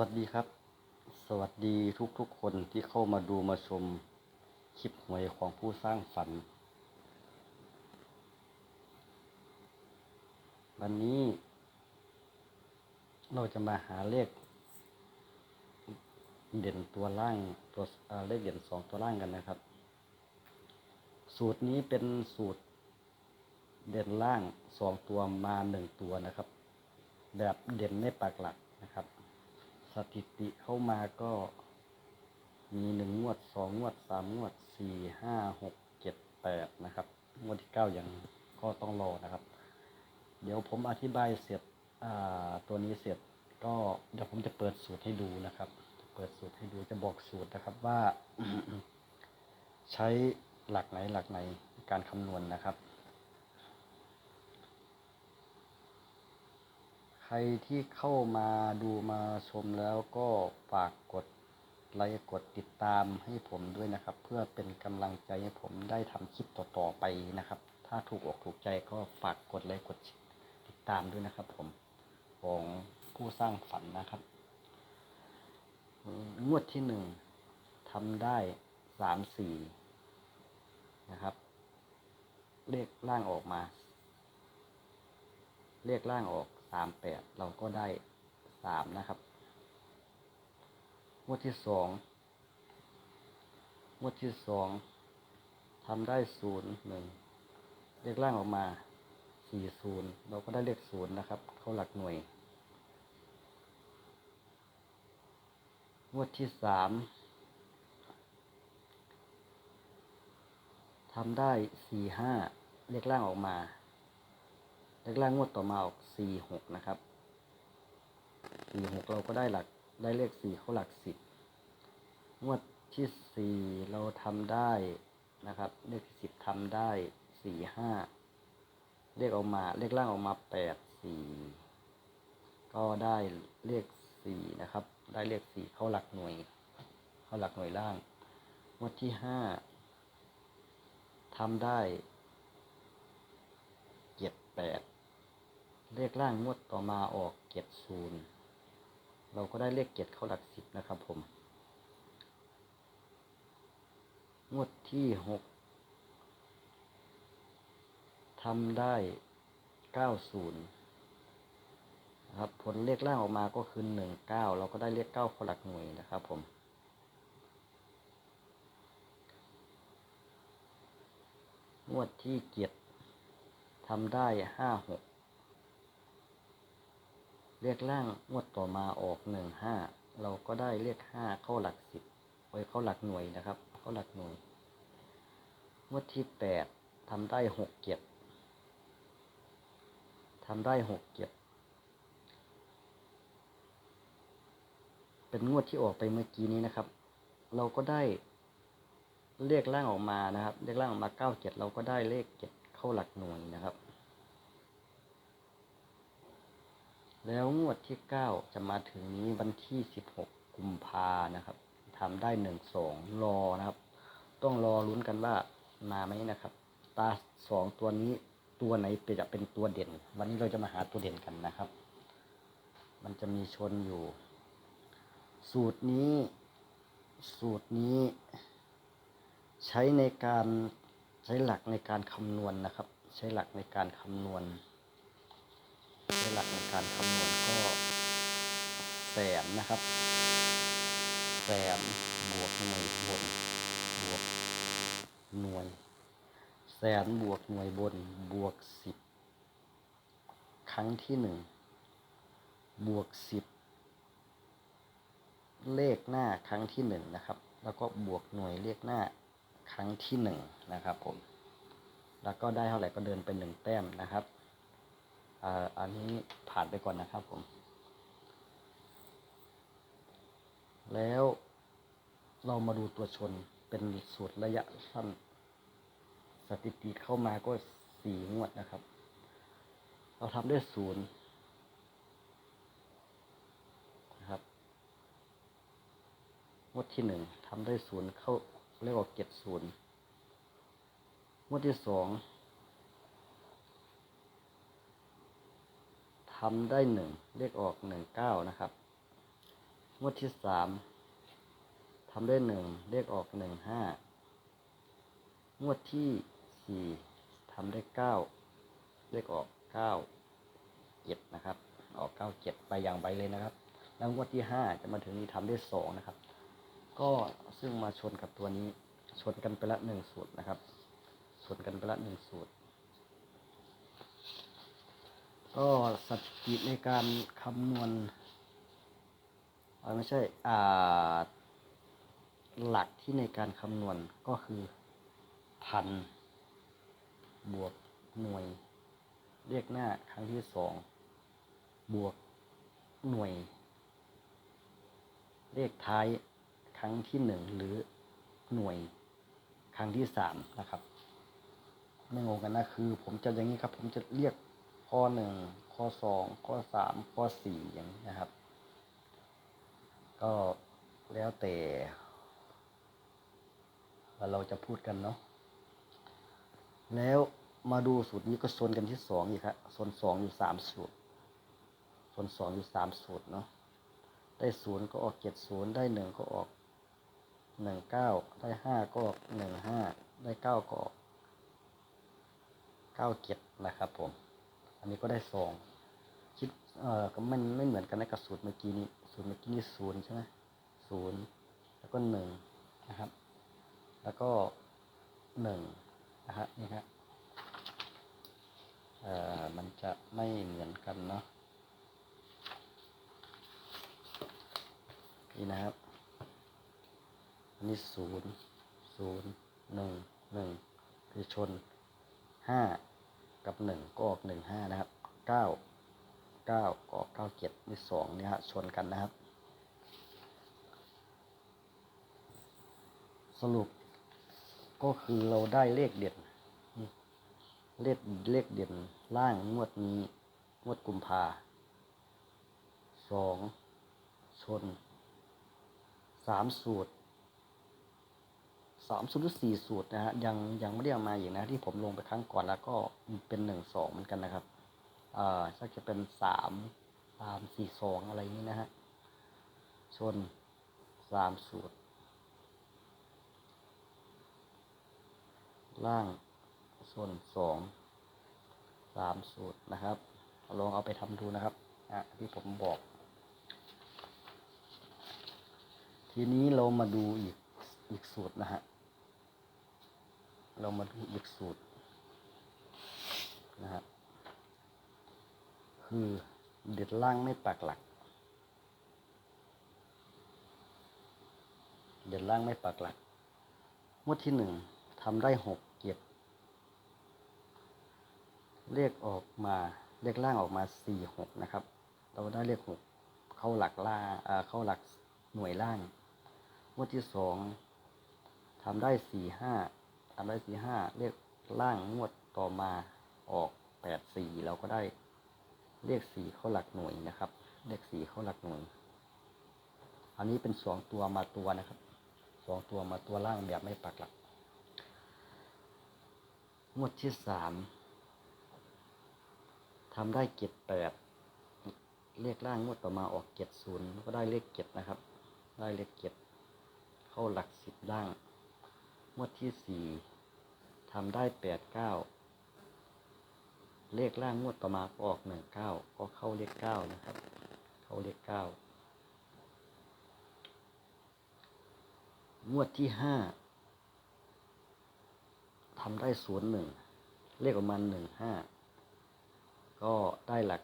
วัสดีครับ สวัสดีทุกๆคนที่เข้ามาดูมาชมคลิปหวยของผู้สร้างฝัน วันนี้ เราจะมาหาเลข เด่นตัวล่างตัวเลขเด่นสองตัวล่างกันนะครับ สูตรนี้เป็นสูตรเด่นล่างสองตัวมาหนึ่งตัวนะครับ แบบเด่นไม่ปักหลักนะครับ สถิติเข้ามาก็มีหนึ่งงวดสองงวดสามงวดสี่ห้าหกเจ็ดแปดนะครับงวดที่เก้ายังก็ต้องรอนะครับ เดี๋ยวผมอธิบายเสร็จตัวนี้เสร็จก็เดี๋ยวผมจะเปิดสูตรให้ดูนะครับ เปิดสูตรให้ดูจะบอกสูตรนะครับว่า ใช้หลักไหนหลักไหนในการคำนวณนะครับ ใค รที่เข้ามาดูมาชมแล้วก็ฝากกดไลค์กดติดตามให้ผมด้วยนะครับ เพื่อเป็นกำลังใจให้ผมได้ทำคลิปต่อๆไปนะครับ ถ้าถูกอกถูกใจก็ฝากกดไลค์กดติดตามด้วยนะครับ ผมของผู้สร้างฝันนะครับงวดที่หนึ่งทำได้สามสี่นะครับ เลขล่างออกมา เลขล่างออก สามแปดเราก็ได้สามนะครับงวดที่สองงวดที่สองทำได้ศูนย์หนึ่งเลขล่างออกมาสี่ศูนย์เราก็ได้เลขศูนย์นะครับ เข้าหลักหน่วย งวดที่สามทำได้สี่ห้าเลขล่างออกมา เลขล่างงวดต่อมาออกสี่หกนะครับสี่หกเราก็ได้หลักได้เลขสี่เข้าหลักสิบงวดที่สี่เราทำได้นะครับ เลขสิบทำได้สี่ห้าเลขออกมาเลขล่างออกมาแปดสี่ก็ได้เลขสี่นะครับ ได้เลขสี่เข้าหลักหน่วย เข้าหลักหน่วยล่างงวดที่ห้าทำได้เจ็ดแปด เลขล่างงวดต่อมาออกเจ็ดศูนย์เราก็ได้เลขเจ็ดเข้าหลักสิบนะครับผม งวดที่หกทำได้เก้าศูนย์นะครับผลเลขล่างออกมาก็คือหนึ่งเก้าเราก็ได้เลขเก้าเข้าหลักหน่วยนะครับผมงวดที่เจ็ดทำได้ห้าหก เลขล่างงวดต่อมาออกหนึ่งห้าเราก็ได้เลขห้าเข้าหลักสิบไว้เข้าหลักหน่วยนะครับ เข้าหลักหน่วย งวดที่แปดทำได้หกเจ็ดทำได้หกเจ็ดเป็นงวดที่ออกไปเมื่อกี้นี้นะครับ เราก็ได้เลขล่างออกมานะครับ เลขล่างออกมาเก้าเจ็ดเราก็ได้เลขเจ็ดเข้าหลักหน่วยนะครับ แล้วงวดที่เก้าจะมาถึงนี้วันที่สิบหกกุมภานะครับทำได้หนึ่งสองรอนะครับ ต้องรอลุ้นกันว่ามาไหมนะครับ ตาสองตัวนี้ตัวไหนเป็นจะเป็นตัวเด่น วันนี้เราจะมาหาตัวเด่นกันนะครับ มันจะมีชนอยู่ สูตรนี้ สูตรนี้ใช้ในการใช้หลักในการคำนวณนะครับ ใช้หลักในการคำนวณ ใช้หลักในการคำนวณก็แสนนะครับ แสนบวกหน่วยบน บวกหน่วย แสนบวกหน่วยบน บวกสิบครั้งที่หนึ่งบวกสิบเลขหน้าครั้งที่หนึ่งนะครับ แล้วก็บวกหน่วยเลขหน้าครั้งที่หนึ่งนะครับผม แล้วก็ได้เท่าไหร่ก็เดินไปหนึ่งแต้มนะครับ อ่าอันนี้ผ่านไปก่อนนะครับผม แล้วเรามาดูตัวชนเป็นสูตรระยะสั้น สถิติเข้ามาก็สี่งวดนะครับ เราทำด้วยศูนย์นะครับงวดที่หนึ่งทำได้ศูนย์เข้าเรียกว่าเก็ดศูนย์งวดที่สอง ทำได้หนึ่งเลขออกหนึ่งเก้านะครับ งวดที่สามทำได้หนึ่งเลขออกหนึ่งห้างวดที่สี่ทำได้เก้าเลขออกเก้าเจ็ดนะครับ ออกเก้าเจ็ดไปอย่างใบเลยนะครับ แล้วงวดที่ห้าจะมาถึงนี้ทำได้สองนะครับ ก็ซึ่งมาชนกับตัวนี้ชนกันไปละหนึ่งสูตรนะครับ ชนกันไปละหนึ่งสูตร ก็สถิติในการคำนวณอไม่ใช่อ่าหลักที่ในการคำนวณก็คือพันบวกหน่วย เรียกหน้าครั้งที่สองบวกหน่วย เลขท้ายครั้งที่หนึ่งหรือหน่วยครั้งที่สามนะครับ ไม่งงกันนะคือ ผมจะอย่างนี้ครับ ผมจะเรียก ข้อหนึ่งข้อสองข้อสามข้อสี่อย่างนี้นะครับ ก็แล้วแต่ว่าเราจะพูดกันเนาะแล้วมาดูสูตรนี้ก็โซนกันที่สองอีกครับโซนสองอยู่สามสูตรโซนสองอยู่สามสูตรเนาะได้ศูนย์ก็ออกเจ็ดศูนย์ได้หนึ่งก็ออกหนึ่งเก้าได้ห้าก็ออกหนึ่งห้าได้เก้าก็ออกเก้าเจ็ดนะครับผม อันนี้ก็ได้สองคิดเออก็มันไม่เหมือนกันนะกับสูตรเมื่อกี้นี้สูตรเมื่อกี้นี่ศูนย์ใช่ไหมศูนย์แล้วก็หนึ่งนะครับ แล้วก็หนึ่งนะฮะนี่ฮะเอ่อมันจะไม่เหมือนกันเนาะนี่นะครับอันนี้ศูนย์ศูนย์หนึ่งหนึ่งคือชนห้า กับหนึ่งก็ออกหนึ่งห้านะครับเก้าเก้าก็ออกเก้าเจ็ดนี่สองเนี่ยฮะชนกันนะครับ สรุปก็คือเราได้เลขเด่นเลขเลขเด่นล่างงวดนี้งวดกุมภาสองชนสามสูตร สามสูตรสี่สูตรนะฮะยังยังไม่ได้เอามาอีกนะที่ผมลงไปครั้งก่อนแล้วก็เป็นหนึ่งสองเหมือนกันนะครับอ่าถ้าจะเป็นสามสามสี่สองอะไรนี้นะฮะชนสามสูตร ล่างส่วนสองสามสูตรนะครับลองเอาไปทำดูนะครับอะที่ผมบอก ทีนี้เรามาดูอีกอีกสูตรนะฮะ เรามาดูอีกสูตรนะฮะคือเด็ดล่างไม่ปักหลัก เด็ดล่างไม่ปักหลักงวดที่หนึ่งทำได้หกเจ็ดเลขออกมาเลขล่างออกมาสี่หกนะครับ เราได้เลขหกเข้าหลักล่างอ่าเข้าหลักหน่วยล่างงวดที่สองทำได้สี่ห้า ทำได้สี่ห้าเลขล่างงวดต่อมาออกแปดสี่เราก็ได้เลขสี่เข้าหลักหน่วยนะครับ เลขสี่เข้าหลักหน่วย อันนี้เป็นสองตัวมาตัวนะครับสองตัวมาตัวล่างแบบไม่ปักหลัก งวดที่สามทำได้เจ็ดแปดเลขล่างงวดต่อมาออกเจ็ดศูนย์ก็ได้เลขเจ็ดนะครับ ได้เลขเจ็ดเข้าหลักสิบล่าง งวดที่สี่ทำได้แปดเก้าเลขล่างงวดต่อมาก็ออกหนึ่งเก้าก็เข้าเลขเก้านะครับ เข้าเลขเก้างวดที่ห้าทำได้ศูนย์หนึ่งเลขประมาณหนึ่งห้าก็ได้หลัก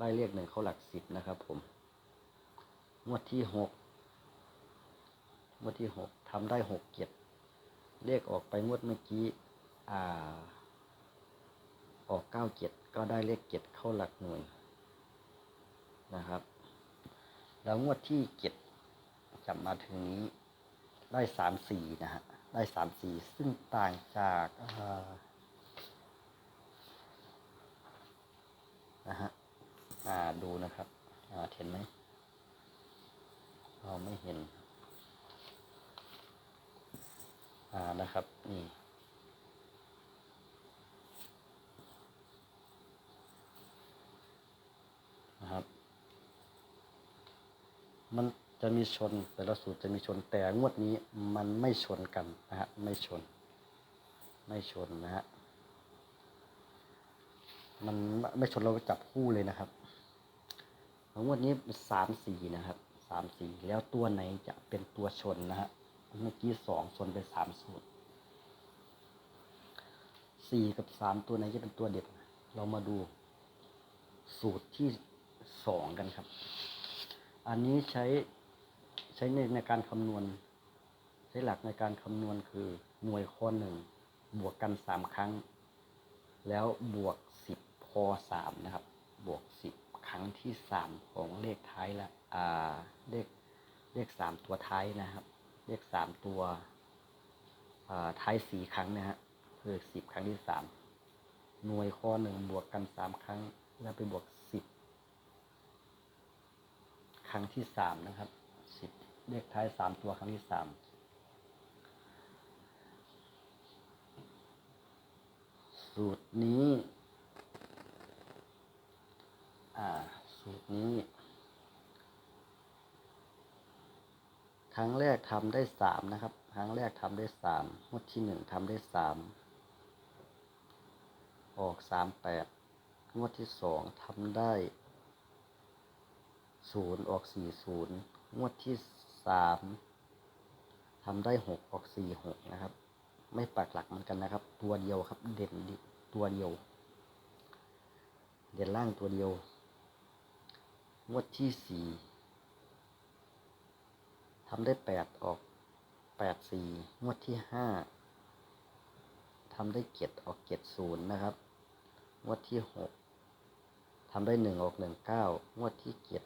ได้เลขหนึ่งเข้าหลักสิบนะครับผม งวดที่หกงวดที่หกทำได้หกเจ็ด เลขออกไปงวดเมื่อกี้อ่าออกเก้าเจ็ดก็ได้เลขเจ็ดเข้าหลักหน่วยนะครับ แล้วงวดที่เจ็ดจับมาถึงนี้ได้สามสี่นะฮะได้สามสี่ซึ่งต่างจากอ่านะฮะอ่าดูนะครับอ่าเห็นไหมเราไม่เห็น อ่านะครับนี่นะครับ มันจะมีชนแต่ละสูตรจะมีชนแต่งวดนี้มันไม่ชนกันนะฮะไม่ชน ไม่ชนนะฮะมันไม่ชนเราก็จับคู่เลยนะครับงวดนี้สามสี่นะครับสามสี่แล้วตัวไหนจะเป็นตัวชนนะฮะ เมื่อกี้สองชนเป็นสามสูตรสี่กับสามตัวไหนจะเป็นตัวเด็ด เรามาดูสูตรที่สองกันครับ อันนี้ใช้ใช้ในในการคำนวณ ใช้หลักในการคำนวณคือหน่วยข้อหนึ่งบวกกันสามครั้ง แล้วบวกสิบพอสามนะครับ บวกสิบครั้งที่สามของเลขท้ายละอ่าเลขเลขสามตัวท้ายนะครับ เลขสามตัวท้ายสี่ครั้งนะฮะคือสิบครั้งที่สามหน่วยข้อหนึ่งบวกกันสามครั้ง แล้วไปบวกสิบครั้งที่สามนะครับสิบเลขท้ายสามตัวครั้งที่สามสูตรนี้ อ่า สูตรนี้ ค รั้งแรกทำได้สามนะครับ ครั้งแรกทำได้สามงวดที่หนึ่งทำได้สามออกสามแปดงวดที่สองทำได้ศูนย์ออกสี่ศูนย์งวดที่สามทำได้หกออกสี่หกนะครับ ไม่ปักหลักเหมือนกันนะครับ ตัวเดียวครับเด่นตัวเดียว เด่นล่างตัวเดียว งวดที่สี่ ทำได้แปดออกแปดสี่งวดที่ห้าทำได้เจ็ดออกเจ็ดศูนย์นะครับ งวดที่หกทำได้หนึ่งออกหนึ่งเก้างวดที่เจ็ด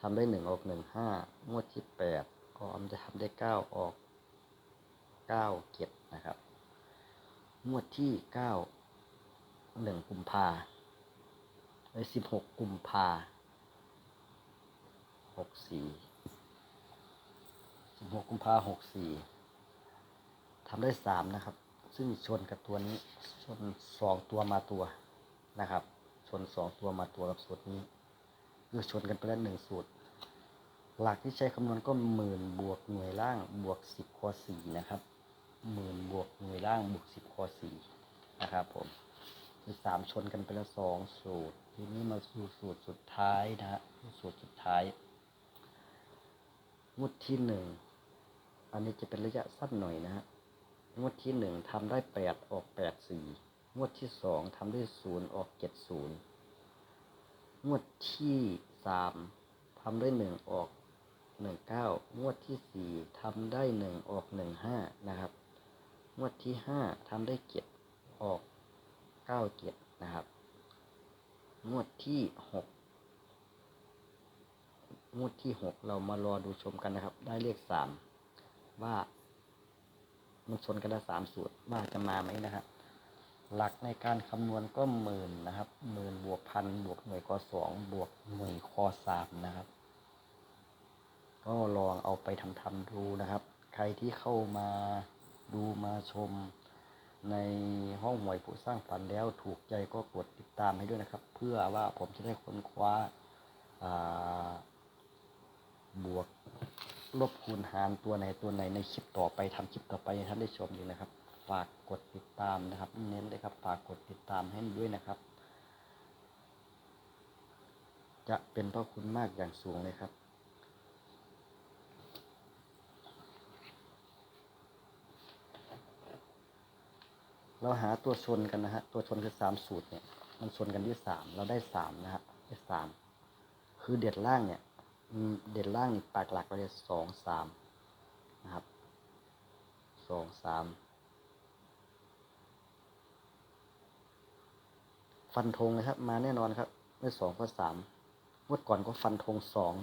ทำได้หนึ่งออกหนึ่งห้างวดที่แปดก็มันจะทำได้เก้าออกเก้าเจ็ดนะครับ งวดที่เก้าหนึ่งกุมภาไอ้สิบหกกุมภาหกสี่ หกกุมภาหกสี่ทำได้สามนะครับ ซึ่งชนกับตัวนี้ ชนสองตัวมาตัวนะครับ ชนสองตัวมาตัวกับสูตรนี้ คือชนกันไปแล้วหนึ่งสูตร หลักที่ใช้คำนวณก็หมื่นบวกหน่วยล่างบวกสิบข้อสี่นะครับหมื่นบวกหน่วยล่างบวกสิบข้อสี่นะครับผมคือสามชนกันไปแล้วสองสูตร ทีนี้มาสู่สูตรสุดท้ายนะฮะสูตรสุดท้ายงวดที่หนึ่ง อันนี้จะเป็นระยะสั้นหน่อยนะฮะงวดที่หนึ่งทำได้แปดออกแปดสี่งวดที่สองทำได้ศูนย์ออกเจ็ดศูนย์งวดที่สามทำได้หนึ่งออกหนึ่งเก้างวดที่สี่ทำได้หนึ่งออกหนึ่งห้านะครับ งวดที่ห้าทำได้เจ็ดออกเก้าเจ็ดนะครับ งวดที่หกงวดที่หกเรามารอดูชมกันนะครับ ได้เลขสาม ว่า มันชนกันได้สามสูตรว่าจะมาไหมนะครับหลักในการคำนวณก็หมื่นนะครับหมื่นบวกพันบวกหน่วยกสองบวกหน่วยคสามนะครับ ก็ลองเอาไปทำทำๆดูนะครับ ใครที่เข้ามาดูมาชมในห้องหวยผู้สร้างฝันแล้วถูกใจก็กดติดตามให้ด้วยนะครับ เพื่อว่าผมจะได้ค้นคว้าอ่าบวก ลบคูณหารตัวไหนตัวไหนในคลิปต่อไปทำคลิปต่อไปให้ท่านได้ชมอยู่นะครับ ฝากกดติดตามนะครับ เน้นเลยครับ ฝากกดติดตามให้ด้วยนะครับ จะเป็นพระคุณมากอย่างสูงเลยครับเราหาตัวชนกันนะฮะ ตัวชนคือสามสูตรเนี่ย มันชนกันที่สาม เราได้สามนะฮะได้สาม คือเด็ดล่างเนี่ย เด็ดล่างนี่ปากหลักเราจะสองสามนะครับสองสามฟันธงนะครับ มาแน่นอนครับ ไม่สองก็สามงวดก่อนก็ฟันธงสอง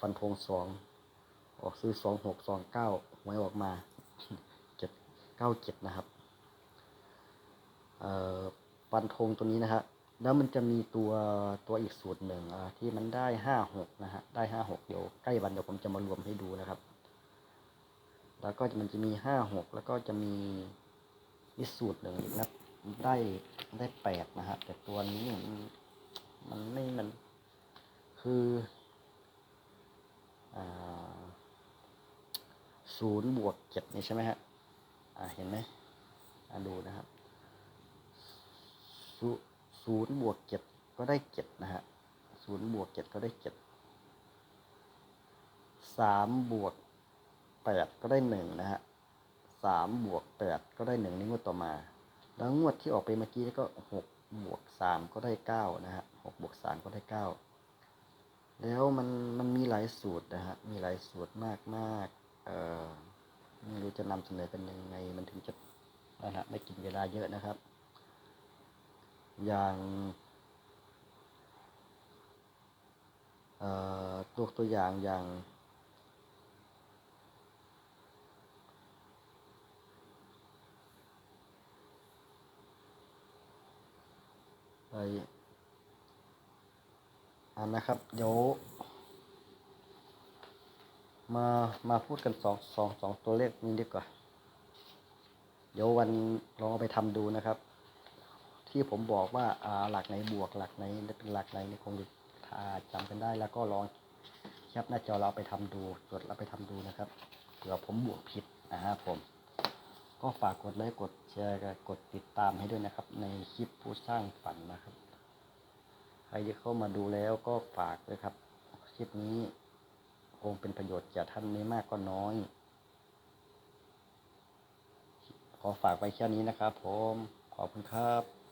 ฟันธงสองออกซื้อสองหกสองเก้าหวยออกมาเจ็ดเก้าเจ็ดนะครับ เอ่อฟันธงตัวนี้นะฮะ แล้วมันจะมีตัวตัวอีกสูตรหนึ่งที่มันได้ห้าหกนะฮะได้ห้าหกเดี๋ยวใกล้วันเดี๋ยวผมจะมารวมให้ดูนะครับ แล้วก็มันจะมีห้าหกแล้วก็จะมีอีกสูตรหนึ่งนะได้ได้แปดนะฮะแต่ตัวนี้มันมันไม่มันคือศูนย์บวกเจ็ดนี่ใช่ไหมฮะอ่าเห็นไหมอ่าดูนะครับ ศูนย์บวกเจ็ดก็ได้เจ็ดนะฮะศูนย์บวกเจ็ดก็ได้เจ็ดสามบวกแปดก็ได้หนึ่งนะฮะสามบวกแปดก็ได้หนึ่งในงวดต่อมา แล้วงวดที่ออกไปเมื่อกี้ก็หกบวกสามก็ได้เก้านะฮะหกบวกสามก็ได้เก้าแล้วมันมันมีหลายสูตรนะฮะ มีหลายสูตรมากมากเอ่อไม่รู้จะนำเสนอกันยังไงมันถึงจะนะฮะไม่กินเวลาเยอะนะครับ อย่างตัวตัวอย่างอย่างไปอันนะครับ เดี๋ยว มา มาพูดกันสองสองสองตัวเลขนี้ดีกว่า เดี๋ยววันลองเอาไปทำดูนะครับ ที่ผมบอกว่าหลักไหนบวกหลักไหนเป็นหลักไหนนี่คงจะถ้าจำกันได้แล้วก็ลองแคปหน้าจอเราไปทำดูจดเราไปทำดูนะครับเผื่อผมบวกผิดนะครับผม ก็ฝากกดไลค์กดแชร์กดติดตามให้ด้วยนะครับ ในคลิปผู้สร้างฝันนะครับ ใครที่เข้ามาดูแล้วก็ฝากเลยครับคลิปนี้คงเป็นประโยชน์แก่ท่านไม่มากก็น้อย ขอฝากไว้แค่นี้นะครับผม ขอบคุณครับ